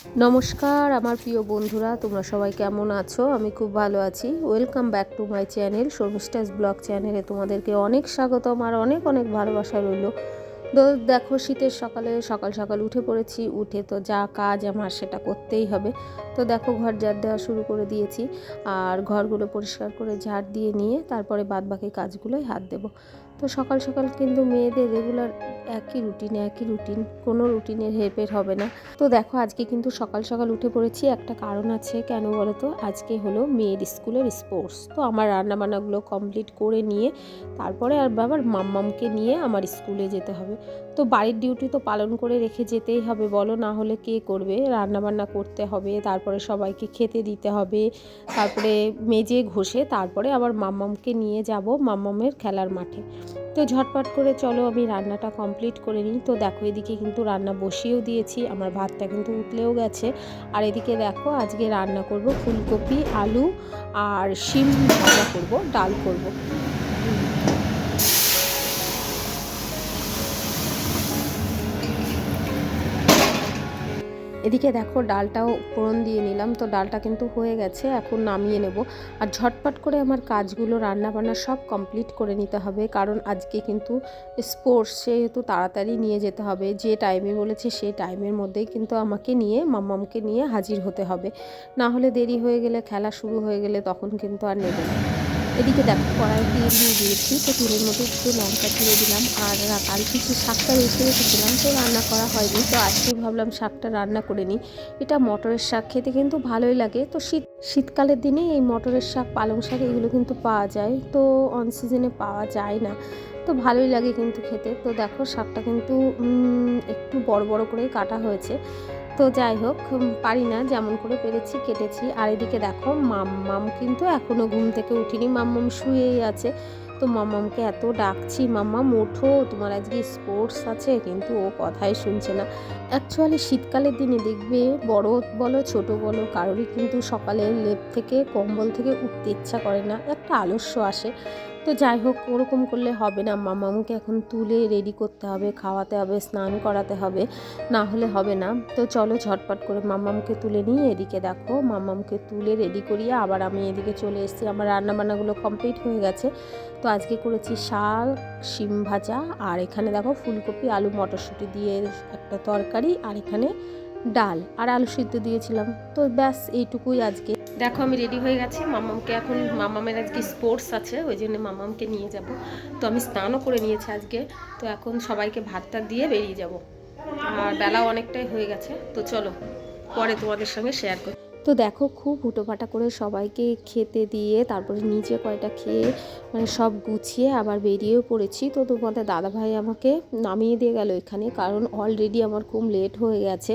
নমস্কার, আমার প্রিয় বন্ধুরা, তোমরা সবাই কেমন আছো? আমি খুব ভালো আছি। Welcome back to my channel Sharmistha's blog চ্যানেলে তোমাদেরকে অনেক স্বাগতম আর অনেক অনেক ভালোবাসা রইল। তো দেখো, শীতের সকালে সকাল সকাল উঠে পড়েছি, উঠে তো যা কাজ আমার সেটা করতেই হবে। তো দেখো, ঘর ঝাড় দেওয়া শুরু করে দিয়েছি আর ঘরগুলো পরিষ্কার করে ঝাড় দিয়ে নিয়ে তারপরে বাদ বাকি কাজগুলোই হাত দেবো। তো সকাল সকাল কিন্তু মেয়েদের রেগুলার একই রুটিন একই রুটিন কোনো রুটিনের হেরফের হবে না। তো দেখো, আজকে কিন্তু সকাল সকাল উঠে পড়েছি, একটা কারণ আছে, কেন বলো তো আজকে হলো মেয়ের স্কুলের স্পোর্টস তো আমার রান্নাবান্নাগুলো কমপ্লিট করে নিয়ে, তারপরে আর বাবার মাম্মামকে নিয়ে আমার স্কুলে যেতে হবে। তো বাড়ির ডিউটি তো পালন করে রেখে যেতেই হবে, বলো না হলে কে করবে? রান্নাবান্না করতে হবে, তারপরে সবাইকে খেতে দিতে হবে, তারপরে মেজে ঘষে, তারপরে আবার মাম্মামকে নিয়ে যাব মাম্মামের খেলার মাঠে। তো ঝটপট করে চলো আমি রান্নাটা কমপ্লিট করে নিই। তো দেখো, এদিকে কিন্তু রান্না বসিয়েও দিয়েছি, আমার ভাতটা কিন্তু উঠলেও গেছে। আর এদিকে দেখো, আজকে রান্না করব ফুলকপি, আলু আর শিম ভাজা করব, ডাল করব। এদিকে দেখো ডালটাও ফোড়ন দিয়ে নিলাম, তো ডালটা কিন্তু হয়ে গেছে, এখন নামিয়ে নেব। আর ঝটপট করে আমার কাজগুলো রান্না বান্না সব কমপ্লিট করে নিতে হবে, কারণ আজকে কিন্তু স্পোর্টস, সেহেতু তাড়াতাড়ি নিয়ে যেতে হবে। যে টাইমে বলেছে সেই টাইমের মধ্যেই কিন্তু আমাকে নিয়ে, মাম্মামকে নিয়ে হাজির হতে হবে। না হলে দেরি হয়ে গেলে, খেলা শুরু হয়ে গেলে তখন কিন্তু আর নেবে না। এদিকে দেখো, কড়াই দিয়ে দিয়ে দিয়েছি, তো তেলের মধ্যে একটু লঙ্কা দিয়ে দিলাম, আর কাল কিছু শাকটা রেখে রেখেছিলাম তো রান্না করা হয়নি, তো আজকে ভাবলাম শাকটা রান্না করে নিই। এটা মটরের শাক, খেতে কিন্তু ভালোই লাগে, তো শীত, শীতকালের দিনে এই মটরের শাক, পালং শাক, এগুলো কিন্তু পাওয়া যায়, তো অন সিজনে পাওয়া যায় না, তো ভালোই লাগে কিন্তু খেতে, তো দেখো শাকটা কিন্তু একটু বড় বড় করেই কাটা হয়েছে তো যাই হোক পারি না যেমন করে পেরেছি, কেটেছি। আর এদিকে দেখো, মাম্মাম কিন্তু এখনও ঘুম থেকে উঠিনি। মাম্মাম শুয়েই আছে। তো মাম্মামকে এত ডাকছি, মাম্মাম, ওঠো, তোমার আজকে স্পোর্টস আছে। কিন্তু ও কথাই শুনছে না। অ্যাকচুয়ালি শীতকালের দিনে দেখবে, বড় বলো, ছোট বলো, কারোরই কিন্তু সকালে লেপ থেকে, কম্বল থেকে উঠতে ইচ্ছা করে না। একটা আলস্য আসে। তো যাই হোক, ওরকম করলে হবে না। মামামুকে এখন তুলে রেডি করতে হবে, খাওয়াতে হবে, স্নান করাতে হবে, না হলে হবে না। তো চলো ঝটপট করে মামামকে তুলে নিয়ে এদিকে দেখো। মামামকে তুলে রেডি করিয়ে আবার আমি এদিকে চলে এসেছি। আমার রান্নাবান্নাগুলো কমপ্লিট হয়ে গেছে। তো আজকে করেছি শাক, শিম ভাজা, আর এখানে দেখো ফুলকপি, আলু, মটরশুঁটি দিয়ে একটা তরকারি, আর এখানে ডাল আর আলু সিদ্ধ দিয়েছিলাম। তো ব্যাস, এইটুকুই আজকে। দেখো, আমি রেডি হয়ে গেছি। মামামকে এখন, মামামের আজকে স্পোর্টস আছে, ওই জন্য মামামকে নিয়ে যাব। তো আমি স্নানও করে নিয়েছি আজকে। তো এখন সবাইকে ভাতটা দিয়ে বেরিয়ে যাব। আর বেলাও অনেকটাই হয়ে গেছে। তো চলো, পরে তোমাদের সঙ্গে শেয়ার করি। তো দেখো খুব হুটোপাটা করে সবাইকে খেতে দিয়ে তারপরে নিজে কয়টা খেয়ে মানে সব গুছিয়ে আবার বেরিয়েও পড়েছি। তো তোমাদের দাদাভাই আমাকে নামিয়ে দিয়ে গেল এখানে কারণ অলরেডি আমার খুব লেট হয়ে গেছে।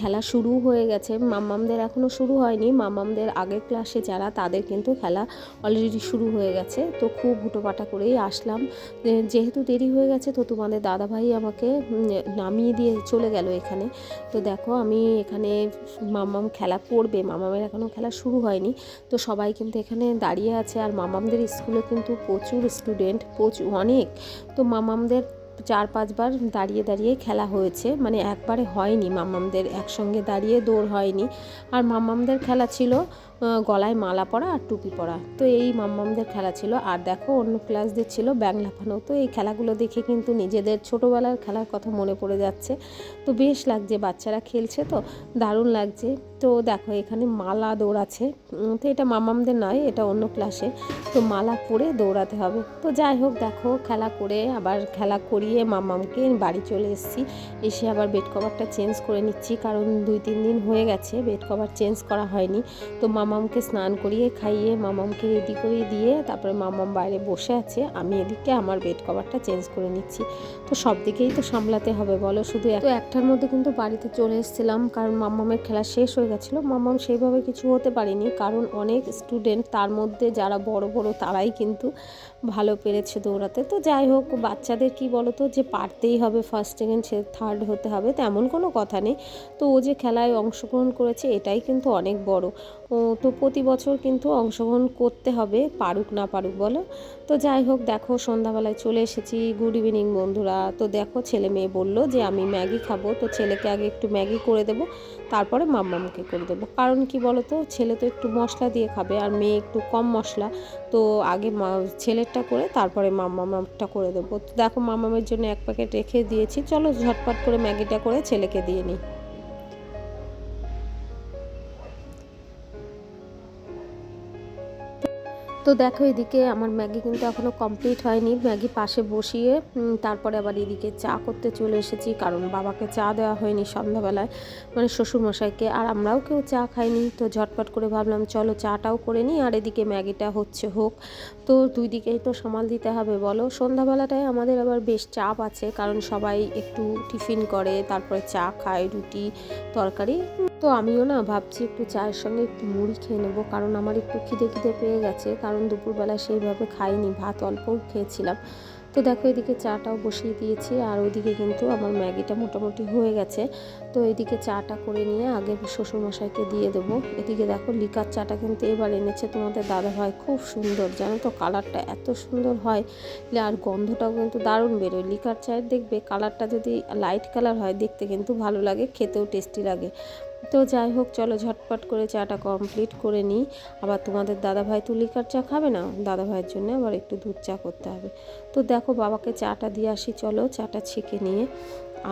খেলা শুরু হয়ে গেছে। মাম্মামদের এখনও শুরু হয়নি। মাম্মামদের আগের ক্লাসে যারা, তাদের কিন্তু খেলা অলরেডি শুরু হয়ে গেছে। তো খুব হুটোপাটা করেই আসলাম। যেহেতু দেরি হয়ে গেছে, তো তোমাদের দাদাভাই আমাকে নামিয়ে দিয়ে চলে গেল এখানে। তো দেখো আমি এখানে মাম্মাম খেলা করবে। মামামের এখনও খেলা শুরু হয়নি। তো সবাই কিন্তু এখানে দাঁড়িয়ে আছে আর মামামদের স্কুলে কিন্তু প্রচুর স্টুডেন্ট প্রচুর অনেক। তো মামামদের চার পাঁচবার দাঁড়িয়ে দাঁড়িয়ে খেলা হয়েছে। মানে একবারে হয়নি মামামদের একসঙ্গে দাঁড়িয়ে, দৌড় হয়নি। আর মামামদের খেলা ছিল গলায় মালা পরা আর টুপি পরা। তো এই মাম্মামদের খেলা ছিল। আর দেখো, অন্য ক্লাসদের ছিল ব্যাং লাফানো। তো এই খেলাগুলো দেখে কিন্তু নিজেদের ছোটোবেলার খেলার কথা মনে পড়ে যাচ্ছে। তো বেশ লাগছে, বাচ্চারা খেলছে তো, দারুণ লাগছে। তো দেখো, এখানে মালা দৌড়াচ্ছে। তো এটা মামামদের নয়, এটা অন্য ক্লাসে তো মালা পরে দৌড়াতে হবে। তো যাই হোক, দেখো, খেলা করে আবার খেলা করিয়ে মামামকে বাড়ি চলে এসেছি। এসে আবার বেড কভারটা চেঞ্জ করে নিচ্ছি। কারণ দুই, তিন দিন হয়ে গেছে বেড কভার চেঞ্জ করা হয়নি। তো মামামকে স্নান করিয়ে খাইয়ে মামামকে রেডি করিয়ে দিয়ে তারপরে মামাম বাইরে বসে আছে, আমি এদিকে আমার বেড কভারটা চেঞ্জ করে নিচ্ছি। তো সব দিকেই তো সামলাতে হবে, বলো? শুধু তো একটার মধ্যে কিন্তু বাড়িতে চলে এসেছিলাম, কারণ মামামের খেলা শেষ হয়ে গেছিল। মামাম সেইভাবে কিছু হতে পারিনি, কারণ অনেক স্টুডেন্ট তার মধ্যে যারা বড় বড় তারাই কিন্তু ভালো পেরেছে দৌড়াতে। তো যাই হোক, বাচ্চাদের কি বলো তো যে পারতেই হবে ফার্স্ট সেকেন্ড সে থার্ড হতে হবে, তেমন কোনো কথা নেই। তো ও যে খেলায় অংশগ্রহণ করেছে, এটাই কিন্তু অনেক বড়। তো প্রতি বছর কিন্তু অংশগ্রহণ করতে হবে, পারুক না পারুক বলো। তো যাই হোক, দেখো সন্ধ্যাবেলায় চলে এসেছি। গুড ইভিনিং বন্ধুরা। তো দেখো ছেলে মেয়ে বলল যে, আমি ম্যাগি খাব। তো ছেলেকে আগে একটু ম্যাগি করে দেবো, তারপরে মাম্মামকে করে দেবো। কারণ কি বলো তো ছেলে তো একটু মশলা দিয়ে খাবে আর মেয়ে একটু কম মশলা। তো আগে ছেলেরটা করে তারপরে মাম্মামটা করে দেবো। তো দেখো মাম্মামের জন্য এক প্যাকেট রেখে দিয়েছি। চলো ঝটপট করে ম্যাগিটা করে ছেলেকে দিয়ে নিই। তো দেখো এদিকে আমার ম্যাগি কিন্তু এখনও কমপ্লিট হয়নি। ম্যাগি পাশে বসিয়ে তারপরে আবার এদিকে চা করতে চলে এসেছি, কারণ বাবাকে চা দেওয়া হয়নি সন্ধ্যাবেলায় মানে শ্বশুরমশাইকে, আর আমরাও কেউ চা খাইনি। তো ঝটপট করে ভাবলাম, চলো চাটাও করে নিই, আর এদিকে ম্যাগিটা হচ্ছে হোক। তো দুই দিকেই তো সামাল দিতে হবে, বলো? সন্ধ্যাবেলাটায় আমাদের আবার বেশ চাপ আছে, কারণ সবাই একটু টিফিন করে, তারপরে চা খায়, রুটি, তরকারি। তো আমিও না ভাবছি একটু চায়ের সঙ্গে একটু মুড়ি খেয়ে নেব, কারণ আমার একটু খিদে খিদে পেয়ে গেছে, কারণ দুপুরবেলা সেইভাবে খাইনি, ভাত অল্পও খেয়েছিলাম। তো দেখো এদিকে চাটাও বসিয়ে দিয়েছি, আর ওইদিকে কিন্তু আমার ম্যাগিটা মোটামুটি হয়ে গেছে। তো এদিকে চাটা করে নিয়ে আগে শ্বশুরমশাইকে দিয়ে দেবো। এদিকে দেখো লিকার চাটা কিন্তু এবার এনেছে তোমাদের দাদা ভাই, খুব সুন্দর। জানো তো কালারটা এত সুন্দর হয়, আর গন্ধটাও কিন্তু দারুণ বেরোয়। লিকার চায়ের দেখবে কালারটা যদি লাইট কালার হয়, দেখতে কিন্তু ভালো লাগে, খেতেও টেস্টি লাগে। তো যাই হোক, চলো ঝটপট করে চাটা কমপ্লিট করে নিই। আবার তোমাদের দাদাভাই তো লিকার চা খাবে না? দাদাভাইয়ের জন্য আবার একটু দুধ চা করতে হবে। তো দেখো, বাবাকে চাটা দিয়ে আসি, চলো চাটা ছেঁকে নিয়ে।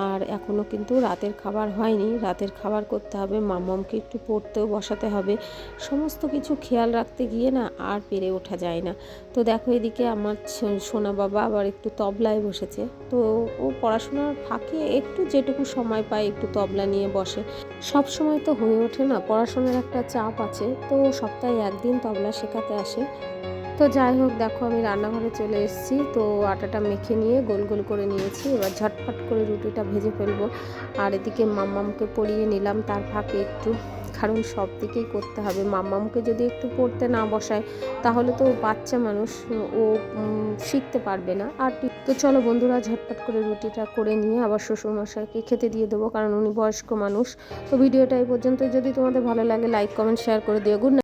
আর এখনও কিন্তু রাতের খাবার হয়নি। রাতের খাবার করতে হবে মাম্মামকে একটু পড়তেও বসাতে হবে। সমস্ত কিছু খেয়াল রাখতে গিয়ে না আর পেরে ওঠা যায় না। তো দেখো এদিকে আমার সোনা বাবা আবার একটু তবলায় বসেছে। তো ও পড়াশোনার ফাঁকে একটু যেটুকু সময় পায় একটু তবলা নিয়ে বসে। সব সময় তো হয়ে ওঠে না, পড়াশোনার একটা চাপ আছে। তো সপ্তাহে একদিন তবলা শেখাতে আসে। তো যাই হোক, দেখো আমি রান্নাঘরে চলে এসেছি। তো আটাটা মেখে নিয়ে গোল গোল করে নিয়েছি। এবার ঝটপট করে রুটিটা ভেজে ফেলব। আর এদিকে মাম্মামকে পরিয়ে নিলাম। তার ফাঁকে একটু কারণ সব দিকেই করতে হবে। মাম্মামকে যদি একটু পড়তে না বসায়, তাহলে তো বাচ্চা মানুষ, ও শিখতে পারবে না। আর তো চলো বন্ধুরা, ঝটপট করে রুটিটা করে নিয়ে আবার শ্বশুরমশাইকে খেতে দিয়ে দেবো, কারণ উনি বয়স্ক মানুষ। তো ভিডিওটা এই পর্যন্ত যদি তোমাদের ভালো লাগে লাইক কমেন্ট শেয়ার করে দিও। গুড